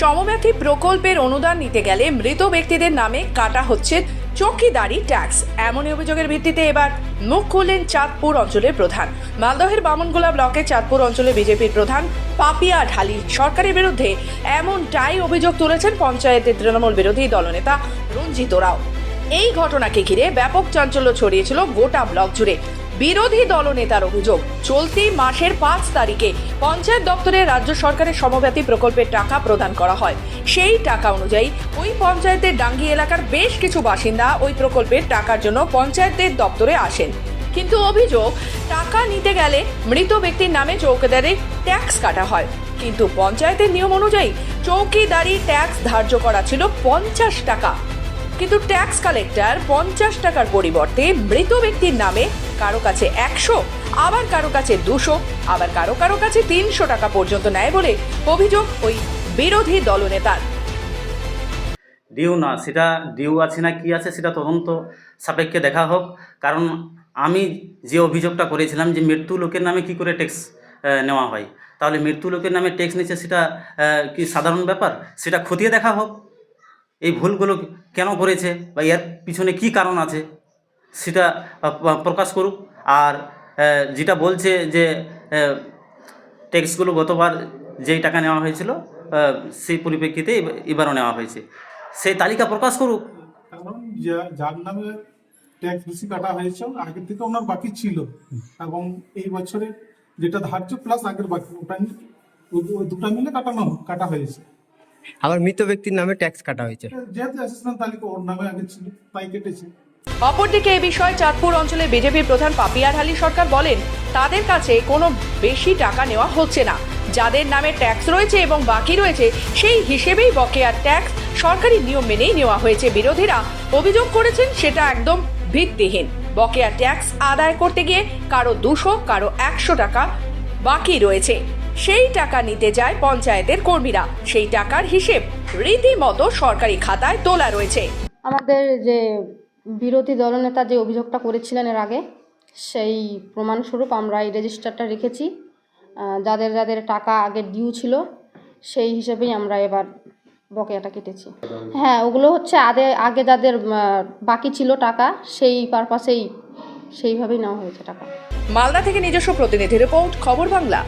সমব্যথী প্রকল্পের অনুদান নিতে গেলে মৃত ব্যক্তিদের নামে কাটা হচ্ছে চৌকিদারি ট্যাক্স। এমনই অভিযোগের ভিত্তিতে এবার মুখ খুললেন চাঁদপুর অঞ্চলের প্রধান। মালদহের বামনগোলা ব্লকে চাঁদপুর অঞ্চলে বিজেপির প্রধান পাপিয়া ঢালি সরকারের বিরুদ্ধে এমনটাই অভিযোগ তুলেছেন পঞ্চায়েতের তৃণমূল বিরোধী দলনেতা রঞ্জিত রাও। এই ঘটনাকে ঘিরে ব্যাপক চাঞ্চল্য ছড়িয়েছিল গোটা ব্লক জুড়ে। বিরোধী দলনেতার অভিযোগ। চলতি মাসের পাঁচ তারিখে পঞ্চায়েত দপ্তরে রাজ্য সরকারের সমব্যাপী প্রকল্পের টাকা প্রদান করা হয়। সেই টাকা অনুযায়ী ওই পঞ্চায়েতের ডাঙ্গি এলাকার বেশ কিছু বাসিন্দা ওই প্রকল্পের টাকার জন্য পঞ্চায়েতের দপ্তরে আসেন। কিন্তু অভিযোগ, টাকা নিতে গেলে মৃত ব্যক্তির নামে চৌকিদারি ট্যাক্স কাটা হয়। কিন্তু পঞ্চায়েতের নিয়ম অনুযায়ী চৌকিদারি ট্যাক্স ধার্য করা ছিল পঞ্চাশ টাকা। কিন্তু ট্যাক্স কালেক্টর পঞ্চাশ টাকার পরিবর্তে মৃত ব্যক্তির নামে কারও কাছে একশো, আবার কারও কাছে দুশো, আবার কারও কারও কাছে তিনশো টাকা পর্যন্ত নেয় বলে অভিযোগ ওই বিরোধী দলনেতার। ডিউ না, সেটা ডিউ আছে না কি আছে সেটা তদন্ত সাপেক্ষে দেখা হোক। কারণ আমি যে অভিযোগটা করেছিলাম যে মৃত্যু লোকের নামে কি করে ট্যাক্স নেওয়া হয়, তাহলে মৃত্যু লোকের নামে ট্যাক্স নিচ্ছে সেটা কি সাধারণ ব্যাপার? সেটা খতিয়ে দেখা হোক। এই ভুলগুলো কেন করেছে বা এর পিছনে কি কারণ আছে সেটা প্রকাশ করুক। আর যেটা বলছে যে ট্যাক্সগুলো গতবার যেই টাকা নেওয়া হয়েছিল সেই পরিপ্রেক্ষিতে এবারও নেওয়া হয়েছে। সেই তালিকা প্রকাশ করুক। যার নামে ট্যাক্স বেশি কাটা হয়েছে, আগের থেকে ওনার বাকি ছিল। এবং এই বছরে যেটা ধার্য, প্লাস আগের বাকি, ওটা দুটা মিলে কাটানো, কাটা হয়েছে। আবার মৃত ব্যক্তির নামে ট্যাক্স কাটা হয়েছে। যেহেতু অ্যাসিস্ট্যান্ট তালিকা ওর নামে আগে ছিল তাই কেটেছে। অপরদিকে এই বিষয়ে চাঁদপুর অঞ্চলে বিজেপির প্রধান পাপিয়ার আলী সরকার বলেন তাদের কাছে কোনো বেশি টাকা নেওয়া হচ্ছে না। যাদের নামে ট্যাক্স রয়েছে এবং বাকি রয়েছে সেই হিসেবেই বকেয়ার ট্যাক্স সরকারি নিয়ম মেনেই নেওয়া হয়েছে। বিরোধীরা অভিযোগ করেছেন সেটা একদম ভিত্তিহীন। বকেয়া ট্যাক্স আদায় করতে গিয়ে কারও দুশো কারও একশো টাকা বাকি রয়েছে। সেই টাকা নিতে যায় পঞ্চায়েতের কর্মীরা। সেই টাকার হিসেব রীতিমতো সরকারি খাতায় তোলা রয়েছে। আমাদের যে বিরোধী দলনেতা যে অভিযোগটা করেছিলেন এর আগে সেই প্রমাণস্বরূপ আমরা এই রেজিস্টারটা রেখেছি। যাদের যাদের টাকা আগে ডিউ ছিল সেই হিসেবেই আমরা এবার বকেয়াটা কেটেছি। হ্যাঁ ওগুলো হচ্ছে আগে আগে যাদের বাকি ছিল টাকা সেই পারপাসেই সেইভাবেই নেওয়া হয়েছে টাকা। মালদা থেকে নিজস্ব প্রতিনিধি রিপোর্ট খবর বাংলা।